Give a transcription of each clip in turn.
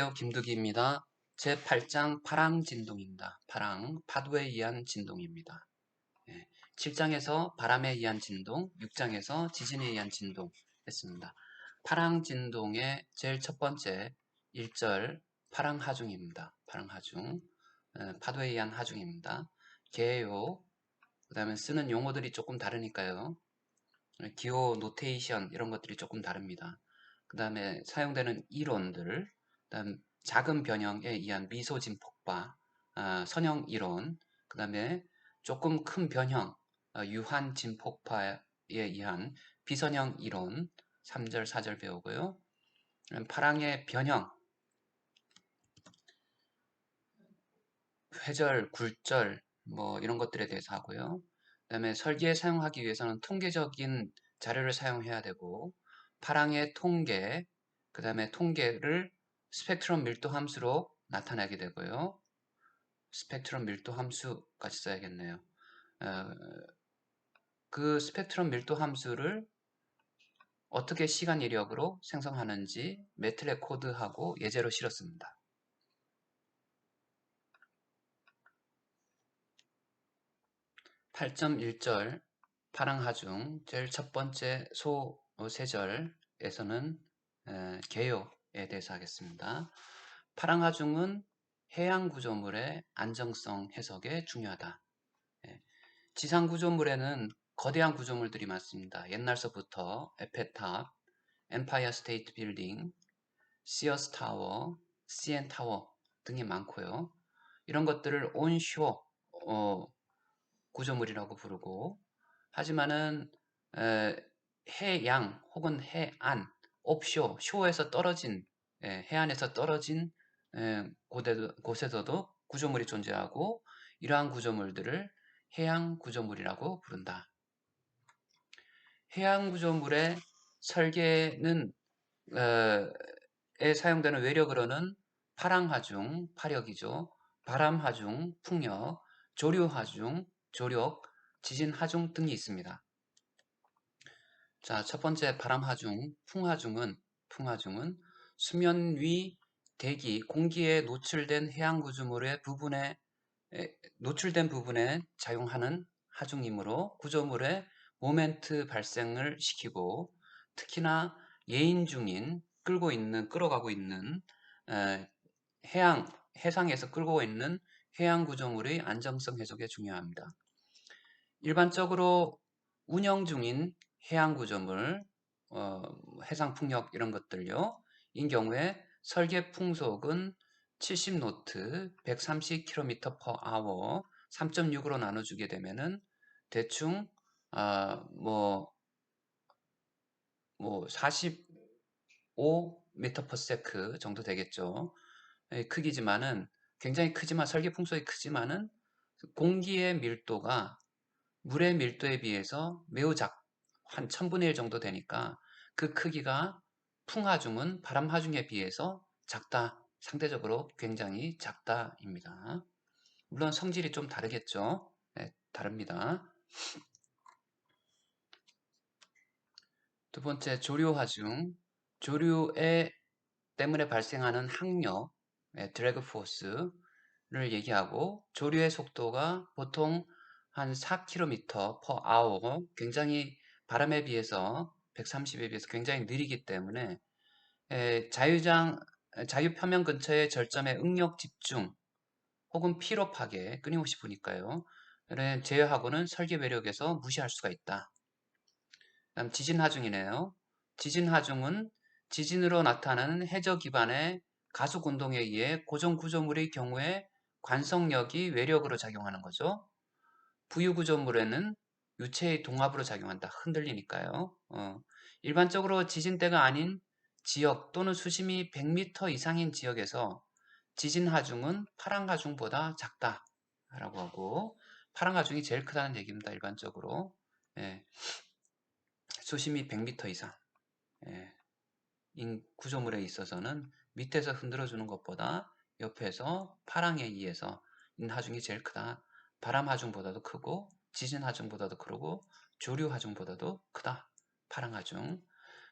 안녕하세요. 김두기입니다. 제8장 파랑 진동입니다. 파랑, 파도에 의한 진동입니다. 7장에서 바람에 의한 진동, 6장에서 지진에 의한 진동 했습니다. 파랑 진동의 제일 첫 번째 1절 파랑 하중입니다. 파랑 하중, 파도에 의한 하중입니다. 개요, 그 다음에 쓰는 용어들이 조금 다르니까요. 기호 노테이션 이런 것들이 조금 다릅니다. 그 다음에 사용되는 이론들, 그 다음 작은 변형에 의한 미소진 폭파, 어, 선형 이론, 그 다음에 조금 큰 변형, 어, 유한 진폭파에 의한 비선형 이론 3절, 4절 배우고요. 파랑의 변형, 회절, 굴절, 뭐 이런 것들에 대해서 하고요. 그 다음에 설계에 사용하기 위해서는 통계적인 자료를 사용해야 되고 파랑의 통계, 그 다음에 통계를 스펙트럼 밀도 함수로 나타내게 되고요. 스펙트럼 밀도 함수까지 써야겠네요. 어, 그 스펙트럼 밀도 함수를 어떻게 시간 이력으로 생성하는지 매트랩 코드하고 예제로 실었습니다. (8.1절) 파랑하중 제일 첫 번째 소 세 절에서는 개요 에 대해서 하겠습니다. 파랑하중은 해양 구조물의 안정성 해석에 중요하다. 예, 지상 구조물에는 거대한 구조물들이 많습니다. 옛날서부터 에페탑, 엠파이어 스테이트 빌딩, 시어스 타워, CN 타워 등이 많고요. 이런 것들을 온쇼 어, 구조물이라고 부르고 하지만은 에, 해양 혹은 해안 옵쇼, 쇼에서 떨어진 예, 해안에서 떨어진 예, 곳에서도 구조물이 존재하고 이러한 구조물들을 해양 구조물이라고 부른다. 해양 구조물의 설계는 어, 에 사용되는 외력으로는 파랑하중, 파력이죠. 바람하중, 풍력, 조류하중, 조력, 지진하중 등이 있습니다. 자, 첫 번째 바람하중, 풍하중은 풍하중은 수면 위 대기, 공기에 노출된 해양 구조물의 부분에 노출된 부분에 작용하는 하중이므로 구조물의 모멘트 발생을 시키고 특히나 예인 중인 끌고 있는 끌어가고 있는 해양 해상에서 끌고 있는 해양 구조물의 안정성 해석에 중요합니다. 일반적으로 운영 중인 해양 구조물, 어, 해상 풍력 이런 것들요. 인 경우에 설계 풍속은 70노트, 130km/h, 3.6으로 나눠주게 되면은 대충 아, 뭐, 뭐 45m/s 정도 되겠죠. 예, 크기지만은 굉장히 크지만 설계 풍속이 크지만은 공기의 밀도가 물의 밀도에 비해서 매우 작, 한 천분의 일 정도 되니까 그 크기가 풍하중은 바람하중에 비해서 작다. 상대적으로 굉장히 작다입니다. 물론 성질이 좀 다르겠죠. 네, 다릅니다. 두 번째 조류하중 조류에 때문에 발생하는 항력 네, 드래그 포스를 얘기하고 조류의 속도가 보통 한 4km per hour 굉장히 바람에 비해서 130에 비해서 굉장히 느리기 때문에 자유장 자유 표면 근처의 절점의 응력 집중 혹은 피로 파괴 끊임없이 보니까요. 제어하고는 설계 외력에서 무시할 수가 있다. 다음 지진 하중이네요. 지진 하중은 지진으로 나타나는 해저 기반의 가속 운동에 의해 고정 구조물의 경우에 관성력이 외력으로 작용하는 거죠. 부유 구조물에는 유체의 동합으로 작용한다. 흔들리니까요. 어, 일반적으로 지진대가 아닌 지역 또는 수심이 100m 이상인 지역에서 지진 하중은 파랑 하중보다 작다. 라고 하고 파랑 하중이 제일 크다는 얘기입니다. 일반적으로. 예, 수심이 100m 이상. 예, 인 구조물에 있어서는 밑에서 흔들어주는 것보다 옆에서 파랑에 의해서 인하중이 제일 크다. 바람 하중보다도 크고 지진 하중보다도 크고 조류 하중보다도 크다. 파랑 하중.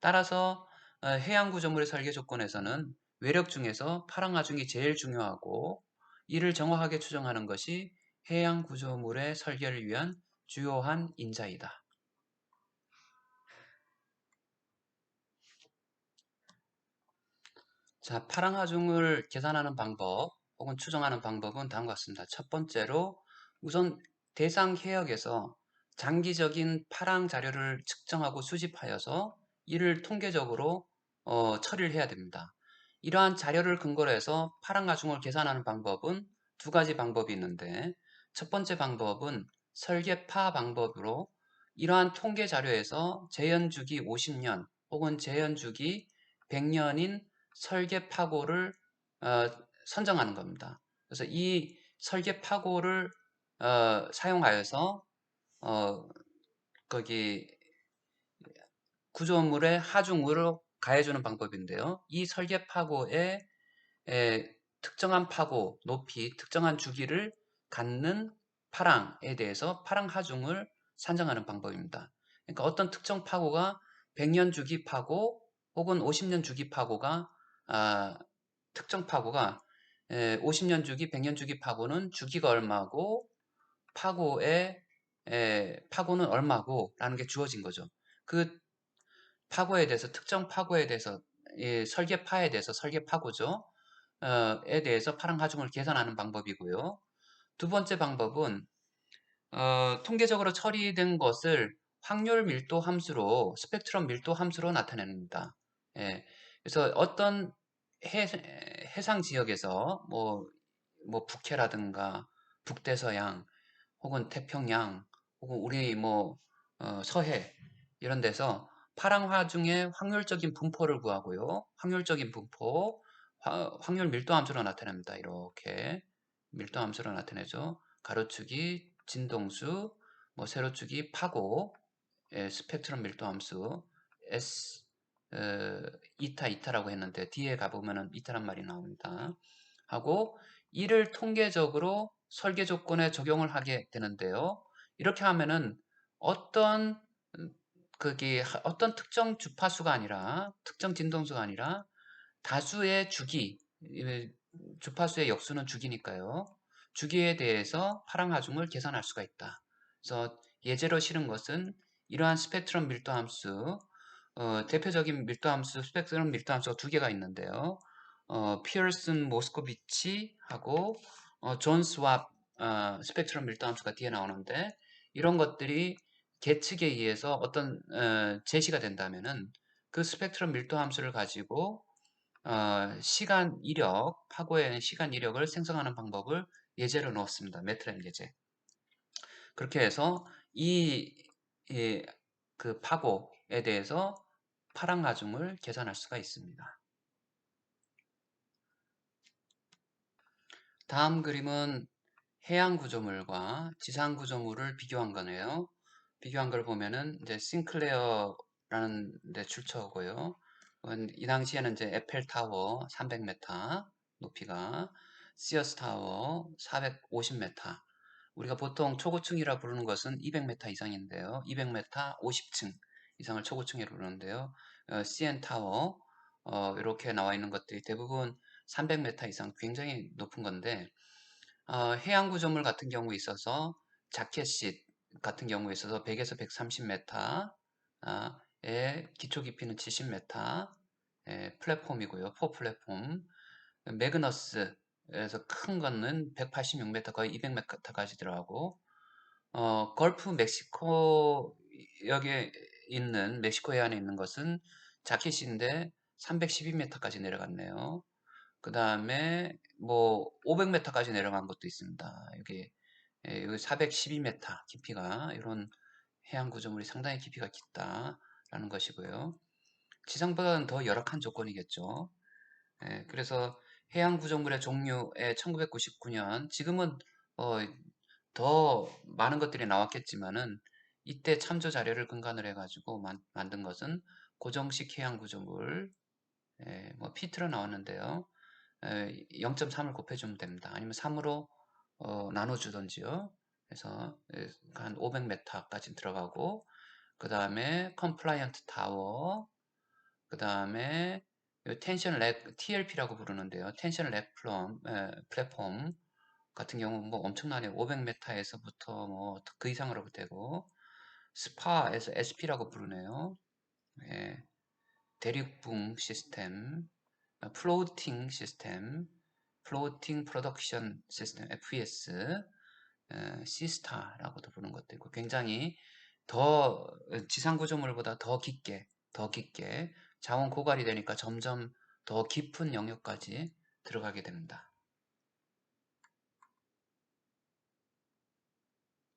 따라서 어, 해양 구조물의 설계 조건에서는 외력 중에서 파랑 하중이 제일 중요하고 이를 정확하게 추정하는 것이 해양 구조물의 설계를 위한 주요한 인자이다. 자, 파랑하중을 계산하는 방법 혹은 추정하는 방법은 다음과 같습니다. 첫 번째로 우선 대상 해역에서 장기적인 파랑 자료를 측정하고 수집하여서 이를 통계적으로 어, 처리를 해야 됩니다. 이러한 자료를 근거로 해서 파랑 가중을 계산하는 방법은 두 가지 방법이 있는데 첫 번째 방법은 설계파 방법으로 이러한 통계 자료에서 재현주기 50년 혹은 재현주기 100년인 설계 파고를 어, 선정하는 겁니다. 그래서 이 설계 파고를 어, 사용하여서 어, 거기 구조물의 하중으로 가해주는 방법인데요. 이 설계 파고에 에, 특정한 파고, 높이, 특정한 주기를 갖는 파랑에 대해서 파랑 하중을 산정하는 방법입니다. 그러니까 어떤 특정 파고가 100년 주기 파고 혹은 50년 주기 파고가 아, 특정 파고가 에, 50년 주기, 100년 주기 파고는 주기가 얼마고 파고의 에, 파고는 얼마고 라는 게 주어진 거죠. 그 파고에 대해서 특정 파고에 대해서 예, 설계파에 대해서 설계파고죠. 어, 에 대해서 파랑 하중을 계산하는 방법이고요. 두 번째 방법은 어, 통계적으로 처리된 것을 확률 밀도 함수로 스펙트럼 밀도 함수로 나타냅니다. 예, 그래서 어떤 해, 해상 지역에서 뭐, 뭐 북해라든가 북대서양 혹은 태평양 혹은 우리 뭐 어, 서해 이런 데서 파랑화중의 확률적인 분포를 구하고요. 확률적인 분포, 화, 확률 밀도 함수로 나타냅니다. 이렇게 밀도 함수로 나타내죠. 가로축이 진동수, 뭐 세로축이 파고, 예, 스펙트럼 밀도 함수, S 어, 이타 이타라고 했는데 뒤에 가보면은 이타란 말이 나옵니다. 하고 이를 통계적으로 설계 조건에 적용을 하게 되는데요. 이렇게 하면은 어떤 그게 어떤 특정 주파수가 아니라 특정 진동수가 아니라 다수의 주기 주파수의 역수는 주기니까요. 주기에 대해서 파랑 하중을 계산할 수가 있다. 그래서 예제로 실은 것은 이러한 스펙트럼 밀도 함수 어, 대표적인 밀도 함수, 스펙트럼 밀도 함수가 두 개가 있는데요. 어, 피어슨 모스코비치하고 어, 존 스왑 어, 스펙트럼 밀도 함수가 뒤에 나오는데 이런 것들이 계측에 의해서 어떤 어, 제시가 된다면은 그 스펙트럼 밀도 함수를 가지고 어, 시간 이력, 파고의 시간 이력을 생성하는 방법을 예제로 넣었습니다. 매트램 예제. 그렇게 해서 이, 이, 그 파고에 대해서 파랑 가중을 계산할 수가 있습니다. 다음 그림은 해양 구조물과 지상 구조물을 비교한 거네요. 비교한 걸 보면은 이제 싱클레어라는 데 출처고요. 이 당시에는 이제 에펠 타워 300m 높이가 시어스 타워 450m 우리가 보통 초고층이라 부르는 것은 200m 이상인데요. 200m 50층 이상을 초고층이라고 부르는데요. 어, CN 타워 어, 이렇게 나와 있는 것들이 대부분 300m 이상 굉장히 높은 건데 어, 해양 구조물 같은 경우에 있어서 자켓시 같은 경우에 있어서 100에서 130m의 아, 기초 깊이는 70m 플랫폼이고요. 포 플랫폼 매그너스에서 큰 거는 186m 거의 200m까지 들어가고 어, 걸프 멕시코 여기에 있는 멕시코 해안에 있는 것은 자켓인데 312m까지 내려갔네요. 그 다음에 뭐 500m까지 내려간 것도 있습니다. 예, 여기 412m 깊이가 이런 해양 구조물이 상당히 깊이가 깊다라는 것이고요. 지상보다는 더 열악한 조건이겠죠. 예, 그래서 해양 구조물의 종류에 1999년 지금은 어, 더 많은 것들이 나왔겠지만은 이때 참조 자료를 근간으로 해가지고 만, 든 것은 고정식 해양 구조물 예, 뭐 피트로 나왔는데요. 0.3을 곱해주면 됩니다. 아니면 3으로 어, 나눠주던지요. 그래서 한 500m까지 들어가고 그 다음에 컴플라이언트 타워 그 다음에 텐션 렉 TLP라고 부르는데요. 텐션 렉 플럼, 에, 플랫폼 같은 경우 뭐 엄청나네요. 500m에서부터 뭐 그 이상으로 되고 스파에서 SP라고 부르네요. 예, 대륙붕 시스템, 플로팅 시스템, 플로팅 프로덕션 시스템 FES, 에, 시스타라고도 부르는 것도 있고 굉장히 더 지상 구조물보다 더 깊게 더 깊게 자원 고갈이 되니까 점점 더 깊은 영역까지 들어가게 됩니다.